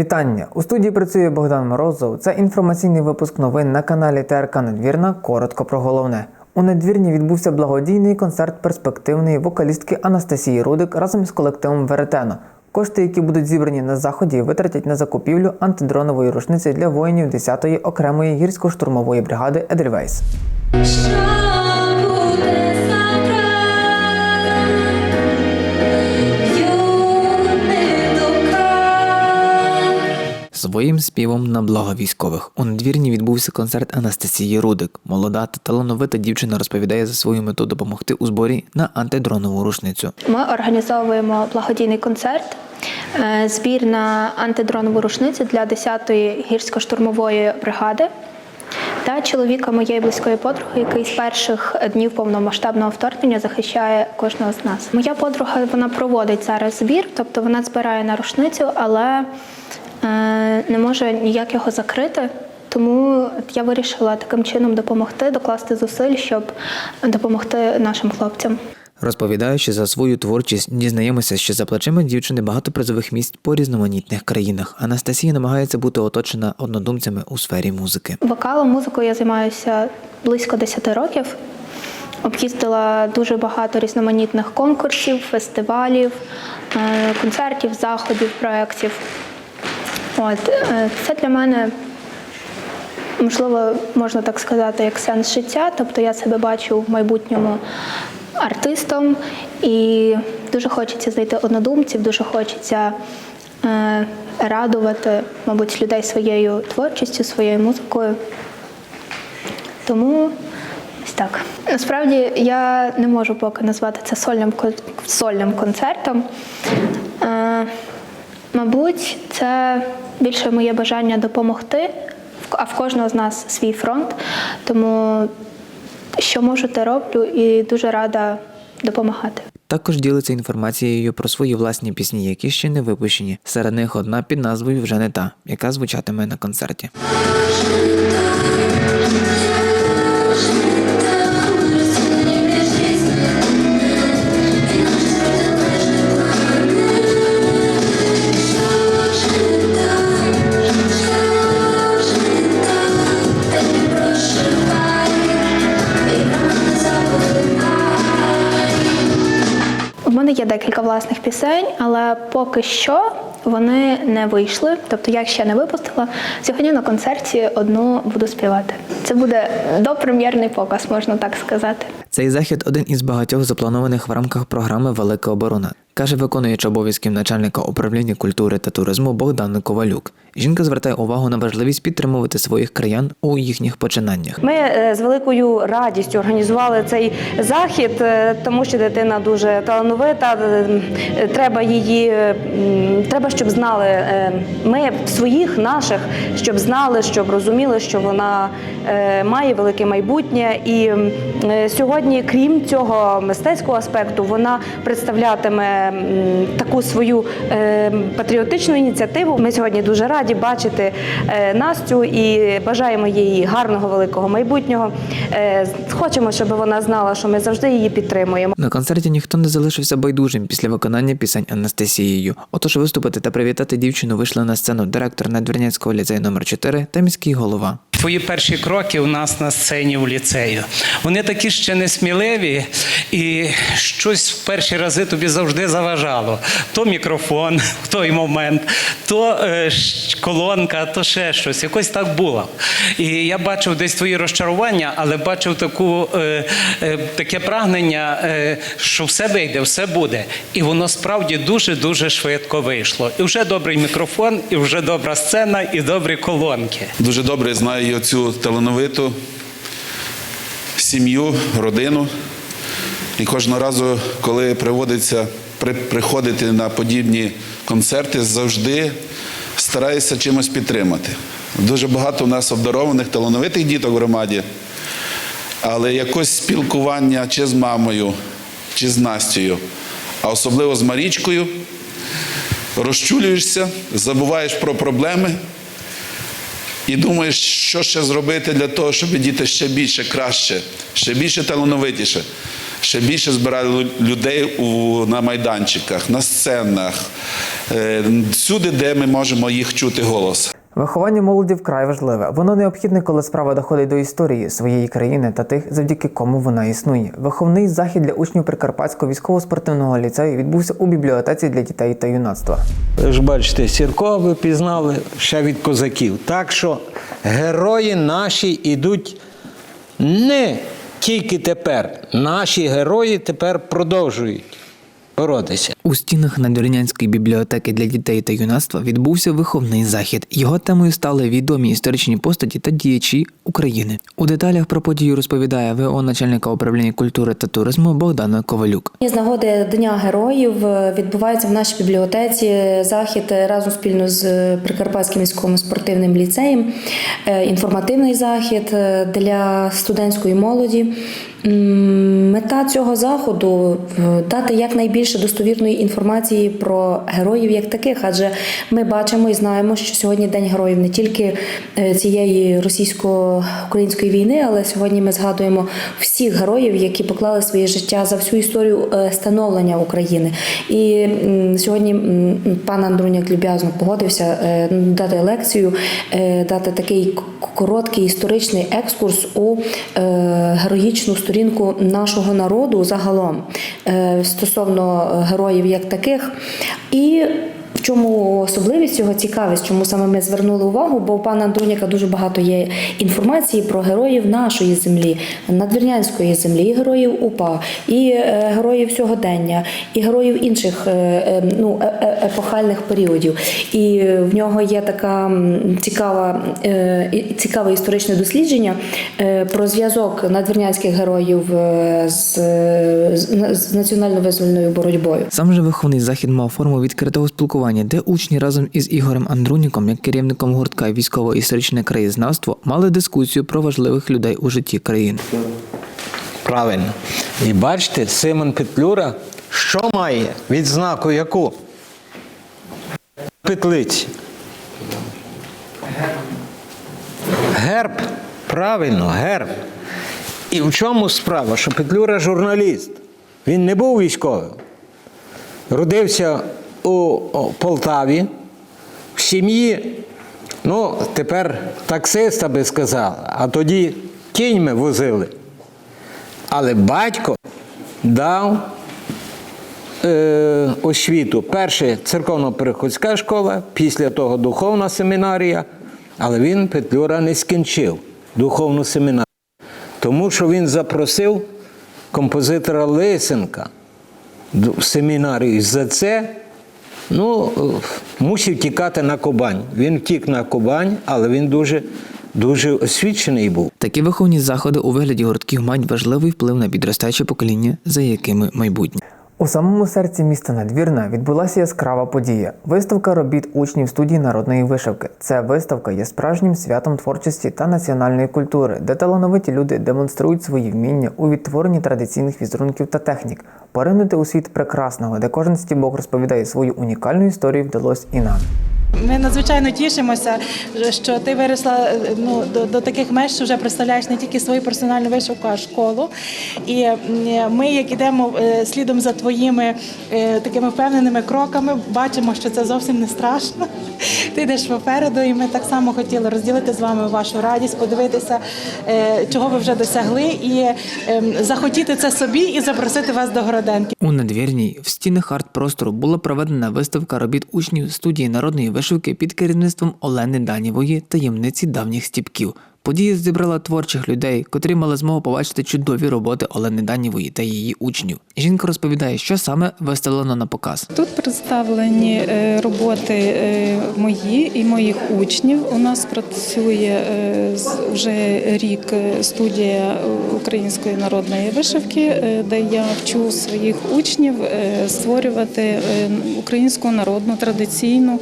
Вітання! У студії працює Богдан Морозов. Це інформаційний випуск новин на каналі ТРК Надвірна. Коротко про головне. У надвірні відбувся благодійний концерт перспективної вокалістки Анастасії Рудик разом із колективом Веретено. Кошти, які будуть зібрані на заході, витратять на закупівлю антидронової рушниці для воїнів 10-ї окремої гірсько-штурмової бригади Едельвейс. Своїм співом на благо військових у надвірні відбувся концерт Анастасії Рудик. Молода та талановита дівчина розповідає за свою мету допомогти у зборі на антидронову рушницю. Ми організовуємо благодійний концерт. е, Збір на антидронову рушницю для 10-ї гірсько-штурмової бригади та чоловіка моєї близької подруги, який з перших днів повномасштабного вторгнення захищає кожного з нас. Моя подруга вона проводить зараз збір, тобто вона збирає на рушницю, але не може ніяк його закрити. Тому я вирішила таким чином допомогти, докласти зусиль, щоб допомогти нашим хлопцям. Розповідаючи за свою творчість, дізнаємося, що за плечима дівчини багато призових місць по різноманітних країнах. Анастасія намагається бути оточена однодумцями у сфері музики. Вокалом, музикою я займаюся близько 10 років. Об'їздила дуже багато різноманітних конкурсів, фестивалів, е, концертів, заходів, проєктів. От, е, це для мене, можливо, можна так сказати, як сенс життя. Тобто я себе бачу в майбутньому артистом і дуже хочеться знайти однодумців, дуже хочеться е, радувати, мабуть, людей своєю творчістю, своєю музикою. Тому ось так. Насправді я не можу поки назвати це сольним, сольним концертом. Е, мабуть, це більше моє бажання допомогти, а в кожного з нас свій фронт. Тому що можу, те роблю і дуже рада допомагати. Також ділиться інформацією про свої власні пісні, які ще не випущені. Серед них одна під назвою Вже не та, яка звучатиме на концерті. Власних пісень, але поки що вони не вийшли. Тобто я ще не випустила. Сьогодні на концерті одну буду співати. Це буде допрем'єрний показ, можна так сказати. Цей захід один із багатьох запланованих в рамках програми Велика оборона, каже виконуючи обов'язків начальника управління культури та туризму Богдан Ковалюк. Жінка звертає увагу на важливість підтримувати своїх краян у їхніх починаннях. Ми е, з великою радістю організували цей захід, е, тому що дитина дуже талановита. е, Треба її, треба, щоб знали ми своїх наших, щоб знали, щоб розуміли, що вона має велике майбутнє. І сьогодні, крім цього мистецького аспекту, вона представлятиме таку свою е, патріотичну ініціативу. Ми сьогодні дуже раді бачити е, Настю і бажаємо їй гарного великого майбутнього. Е, Хочемо, щоб вона знала, що ми завжди її підтримуємо. На концерті ніхто не залишився байдужим після виконання пісень Анастасією. Отож виступити та привітати дівчину вийшли на сцену директор Надвірнянського ліцею номер 4 та міський голова. Твої перші кроки у нас на сцені у ліцею. Вони такі ще не сміливі, і щось в перші рази тобі завжди заважало. То мікрофон в той момент, то е, колонка, то ще щось. Якось так було. І я бачив десь твої розчарування, але бачив таку, е, е, таке прагнення, що все вийде, все буде. І воно справді дуже-дуже швидко вийшло. І вже добрий мікрофон, і вже добра сцена, і добрі колонки. Дуже добре знаю я цю талановиту сім'ю, родину. І кожного разу, коли приводиться при, приходити на подібні концерти, завжди стараюся чимось підтримати. Дуже багато у нас обдарованих, талановитих діток в громаді, але якось спілкування чи з мамою, чи з Настю, а особливо з Марічкою, розчулюєшся, забуваєш про проблеми і думаєш, що ще зробити для того, щоб діти ще більше, краще, ще більше талановитіше ще більше збирали людей у, на майданчиках, на сценах, е, всюди, де ми можемо їх чути голос. Виховання молоді вкрай важливе. Воно необхідне, коли справа доходить до історії своєї країни та тих, завдяки кому вона існує. Виховний захід для учнів Прикарпатського військово-спортивного ліцею відбувся у бібліотеці для дітей та юнацтва. Ви ж бачите, Сірко ви пізнали ще від козаків. Так що герої наші йдуть не тільки тепер. Наші герої тепер продовжують боротися. У стінах Надвірнянської бібліотеки для дітей та юнацтва відбувся виховний захід. Його темою стали відомі історичні постаті та діячі України. У деталях про подію розповідає ВО начальника управління культури та туризму Богдана Ковалюк. З нагоди Дня героїв е, відбувається в нашій бібліотеці захід е, разом спільно з Прикарпатським військовим спортивним ліцеєм. Е, Інформативний захід для студентської молоді. Мета цього заходу дати якнайбільше достовірної інформації про героїв як таких, адже ми бачимо і знаємо, що сьогодні День героїв не тільки е, цієї російсько-української війни, але сьогодні ми згадуємо всіх героїв, які поклали своє життя за всю історію е, становлення України. І сьогодні пан Андруняк люб'язно погодився е, дати лекцію, дати такий короткий історичний екскурс у героїчну сторінку нашого народу загалом стосовно героїв як таких. І чому особливість його цікавість, чому саме ми звернули увагу? Бо у пана Андруняка дуже багато є інформації про героїв нашої землі, надвірнянської землі, і героїв УПА, і е, героїв сьогодення, і героїв інших е, е, ну, епохальних періодів. І в нього є така цікава, цікаве історичне дослідження про зв'язок надвірнянських героїв з, з, з національно-визвольною боротьбою. Сам же виховний захід мав форму відкритого спілкування, де учні разом із Ігорем Андруніком, як керівником гуртка військово-історичне краєзнавство, мали дискусію про важливих людей у житті країни. Правильно. І бачите, Симон Петлюра що має? Відзнаку яку? Петлиці. Герб. Правильно, герб. І в чому справа? Що Петлюра журналіст. Він не був військовим. Родився у Полтаві, в сім'ї, ну, тепер таксиста би сказали, а тоді кіньми возили. Але батько дав е, освіту. Перше церковно-приходська школа, після того духовна семінарія, але він Петлюра не скінчив духовну семінарію. Тому що він запросив композитора Лисенка в семінарію. І за це ну, мусив тікати на Кубань. Він втік на Кубань, але він дуже, дуже освічений був. Такі виховні заходи у вигляді гуртків мають важливий вплив на підростаюче покоління, за якими майбутнє. У самому серці міста Надвірна відбулася яскрава подія виставка робіт учнів студії народної вишивки. Ця виставка є справжнім святом творчості та національної культури, де талановиті люди демонструють свої вміння у відтворенні традиційних візерунків та технік. Поринути у світ прекрасного, де кожен стібок розповідає свою унікальну історію, вдалось і нам. Ми надзвичайно тішимося, що ти виросла е, ну, до, до таких меж, що вже представляєш не тільки свою персональну вишивку, а школу. І ми, як ідемо е, слідом за твоїми е, такими впевненими кроками, бачимо, що це зовсім не страшно. Ти йдеш попереду, і ми так само хотіли розділити з вами вашу радість, подивитися, чого ви вже досягли, і ем, захотіти це собі і запросити вас до Городенки. У надвірній в стінах арт-простору була проведена виставка робіт учнів студії народної вишивки під керівництвом Олени Данівої таємниці давніх стіпків. Подія зібрала творчих людей, котрі мали змогу побачити чудові роботи Олени Данєвої та її учнів. Жінка розповідає, що саме виставлено на показ. Тут представлені е, роботи е, мої і моїх учнів. У нас працює е, вже рік студія української народної вишивки, де я вчу своїх учнів створювати українську народну традиційну,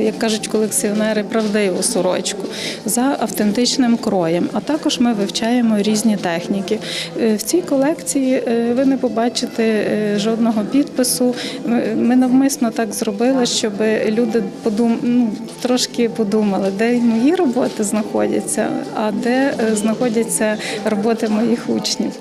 як кажуть колекціонери, правдиву сорочку за автентичним кроєм. А також ми вивчаємо різні техніки. Е, В цій колекції е, ви не побачите е, жодного підпису. Ми- Ми навмисно так зробили, щоб люди подум... ну, трошки подумали, де мої роботи знаходяться, а де знаходяться роботи моїх учнів.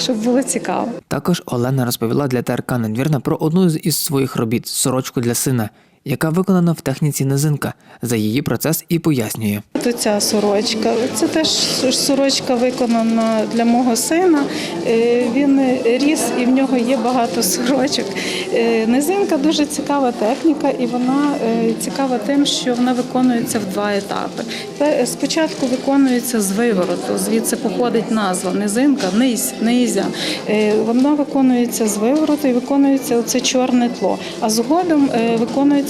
щоб було цікаво. Також Олена розповіла для ТРК Надвірна про одну із своїх робіт сорочку для сина, яка виконана в техніці низинка. За її процес і пояснює. То ця сорочка. Це теж сорочка виконана для мого сина. Е, Він ріс і в нього є багато сорочок. Е, Низинка дуже цікава техніка, і вона е, цікава тим, що вона виконується в два етапи. Спочатку виконується з вивороту, звідси походить назва низинка, низ, низя. Вона виконується з вивороту і виконується оце чорне тло. А згодом е,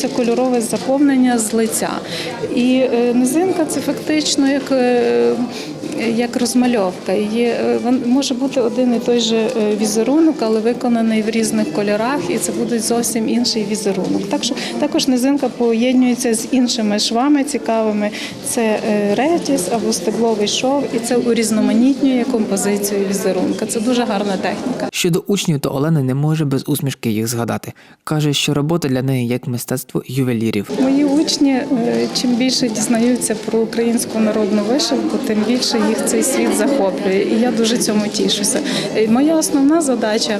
виконується кольорове заповнення з лиця. І е, низинка це фактично як, е, як розмальовка. Є, е, може бути один і той же е, візерунок, але виконаний в різних кольорах, і це буде зовсім інший візерунок. Так що також низинка поєднується з іншими швами цікавими. Це е, ретіс або стебловий шов, і це урізноманітнює композицію візерунка. Це дуже гарна техніка. Щодо учнів, то Олена не може без усмішки їх згадати. Каже, що робота для неї як мистецтво ювелірів. Мої учні чим більше дізнаються про українську народну вишивку, тим більше їх цей світ захоплює. І я дуже цьому тішуся. Моя основна задача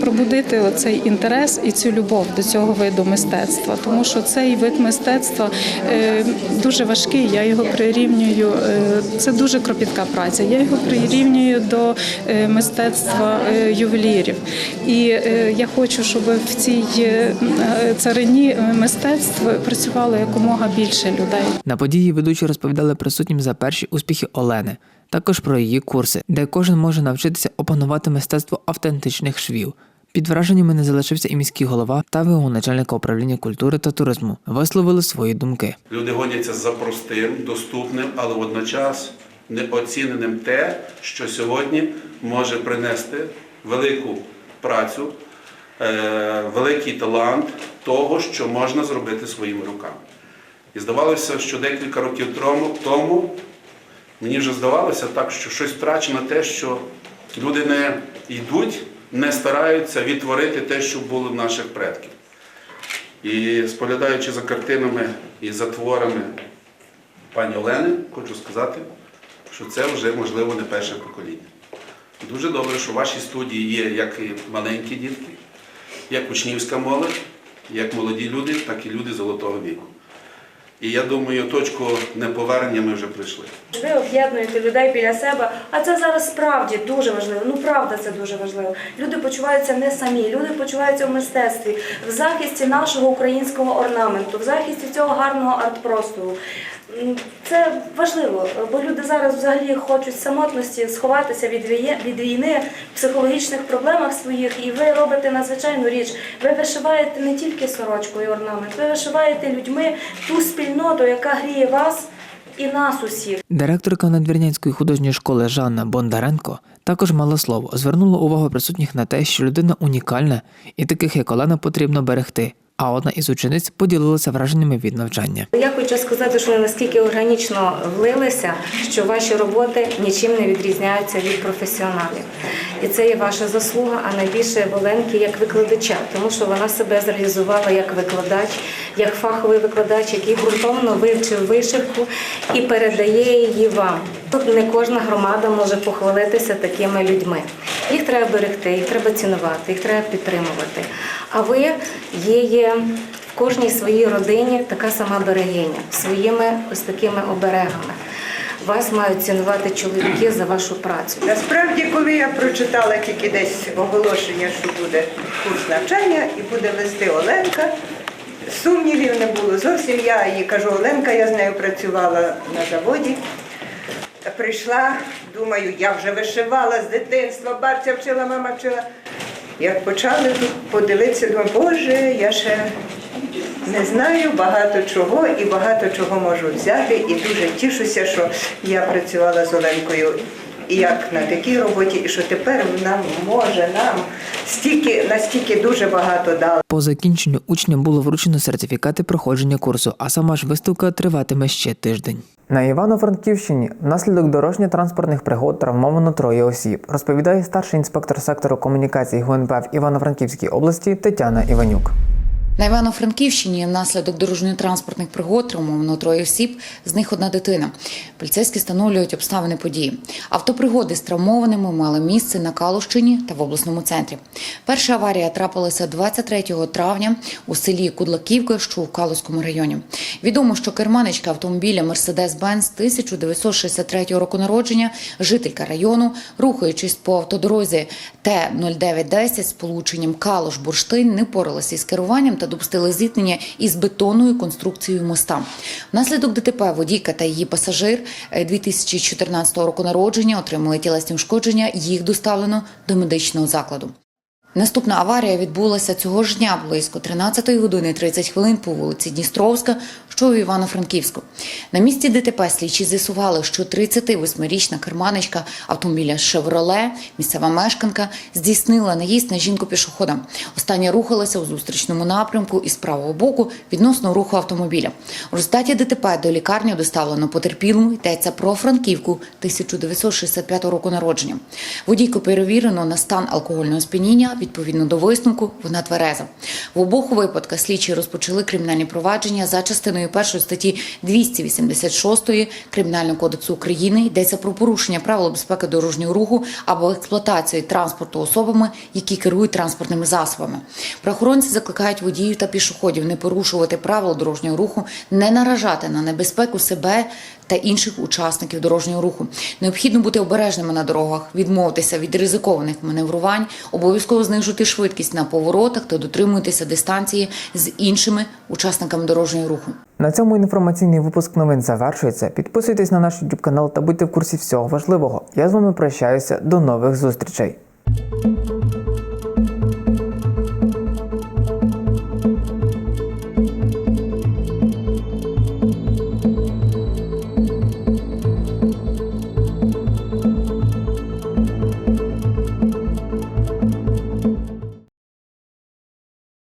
пробудити оцей інтерес і цю любов до цього виду мистецтва, тому що цей вид мистецтва е, дуже важкий. Я його прирівнюю. е, Це дуже кропітка праця. Я його прирівнюю до е, мистецтва ювелірів. І я хочу, щоб в цій царині мистецтв працювало якомога більше людей. На події ведучі розповідали присутнім за перші успіхи Олени, також про її курси, де кожен може навчитися опанувати мистецтво автентичних швів. Під враженнями не залишився і міський голова та ВО начальника управління культури та туризму. Висловили свої думки. Люди гоняться за простим, доступним, але водночас неоціненим те, що сьогодні може принести велику працю, е, великий талант того, що можна зробити своїми руками. І здавалося, що декілька років тому мені вже здавалося так, що щось втрачено те, що люди не йдуть, не стараються відтворити те, що було в наших предків. І споглядаючи за картинами і за творами пані Олени, хочу сказати, що це вже можливо не перше покоління. Дуже добре, що в вашій студії є як і маленькі дітки, як учнівська молодь, як молоді люди, так і люди золотого віку. І я думаю, точку неповернення ми вже прийшли. Ви об'єднуєте людей біля себе, а це зараз справді дуже важливо. Ну правда, це дуже важливо. Люди почуваються не самі, люди почуваються в мистецтві, в захисті нашого українського орнаменту, в захисті цього гарного арт-простору. Це важливо, бо люди зараз взагалі хочуть самотності сховатися від війни, психологічних проблемах своїх, і ви робите надзвичайну річ. Ви вишиваєте не тільки сорочку і орнамент, ви вишиваєте людьми ту спільноту, яка гріє вас і нас усіх. Директорка Надвірнянської художньої школи Жанна Бондаренко також мала слово, звернула увагу присутніх на те, що людина унікальна і таких як Олена потрібно берегти. А одна із учениць поділилася враженнями від навчання. Я хочу сказати, що ми наскільки органічно влилися, що ваші роботи нічим не відрізняються від професіоналів. І це є ваша заслуга, а найбільше Воленки як викладача, тому що вона себе зреалізувала як викладач, як фаховий викладач, який ґрунтовно вивчив вишивку і передає її вам. Тут не кожна громада може похвалитися такими людьми. Їх треба берегти, їх треба цінувати, їх треба підтримувати. А ви є, є в кожній своїй родині така сама берегиня своїми ось такими оберегами. Вас мають цінувати чоловіки за вашу працю. Насправді, коли я прочитала тільки десь оголошення, що буде курс навчання і буде вести Оленка, сумнівів не було. Зовсім я їй кажу, Оленка, я з нею працювала на заводі. Прийшла, думаю, я вже вишивала з дитинства, бабця вчила, мама вчила. Як почали тут подивитися, думаю, Боже, я ще не знаю багато чого і багато чого можу взяти. І дуже тішуся, що я працювала з Оленкою і як на такій роботі, і що тепер вона може нам стільки, настільки дуже багато дала. По закінченню учням було вручено сертифікати проходження курсу, а сама ж виставка триватиме ще тиждень. На Івано-Франківщині внаслідок дорожньо-транспортних пригод травмовано троє осіб, розповідає старший інспектор сектору комунікації ГУНП в Івано-Франківській області Тетяна Іванюк. На Івано-Франківщині внаслідок дорожньо-транспортних пригод травмовано троє осіб, з них одна дитина. Поліцейські встановлюють обставини події. Автопригоди з травмованими мали місце на Калущині та в обласному центрі. Перша аварія трапилася 23 травня у селі Кудлаківка, що у Калузькому районі. Відомо, що керманичка автомобіля Mercedes-Benz 1963 року народження, жителька району, рухаючись по автодорозі Т-0910 з полученням Калуш-Бурштин, не поралася із керуванням та допустили зіткнення із бетонною конструкцією моста. Внаслідок ДТП водійка та її пасажир е, 2014 року народження отримали тілесні ушкодження. Їх доставлено до медичного закладу. Наступна аварія відбулася цього ж дня близько 13 години 30 хвилин по вулиці Дністровська, що у Івано-Франківську. На місці ДТП слідчі з'ясували, що 38-річна керманичка автомобіля «Шевроле», місцева мешканка, здійснила наїзд на жінку пішохода. Остання рухалася у зустрічному напрямку із правого боку відносно руху автомобіля. У результаті ДТП до лікарні доставлено потерпілу. Йдеться про Франківку 1965 року народження. Водійку перевірено на стан алкогольного сп'яніння. Відповідно до висновку, вона твереза. В обох випадках слідчі розпочали кримінальні провадження за частиною першої статті 286 Кримінального кодексу України. Йдеться про порушення правил безпеки дорожнього руху або експлуатацію транспорту особами, які керують транспортними засобами. Правоохоронці закликають водіїв та пішоходів не порушувати правила дорожнього руху, не наражати на небезпеку себе та інших учасників дорожнього руху. Необхідно бути обережними на дорогах, відмовитися від ризикованих маневрувань, обов'язково знижувати швидкість на поворотах та дотримуйтеся дистанції з іншими учасниками дорожнього руху. На цьому інформаційний випуск новин завершується. Підписуйтесь на наш YouTube канал та будьте в курсі всього важливого. Я з вами прощаюся. До нових зустрічей.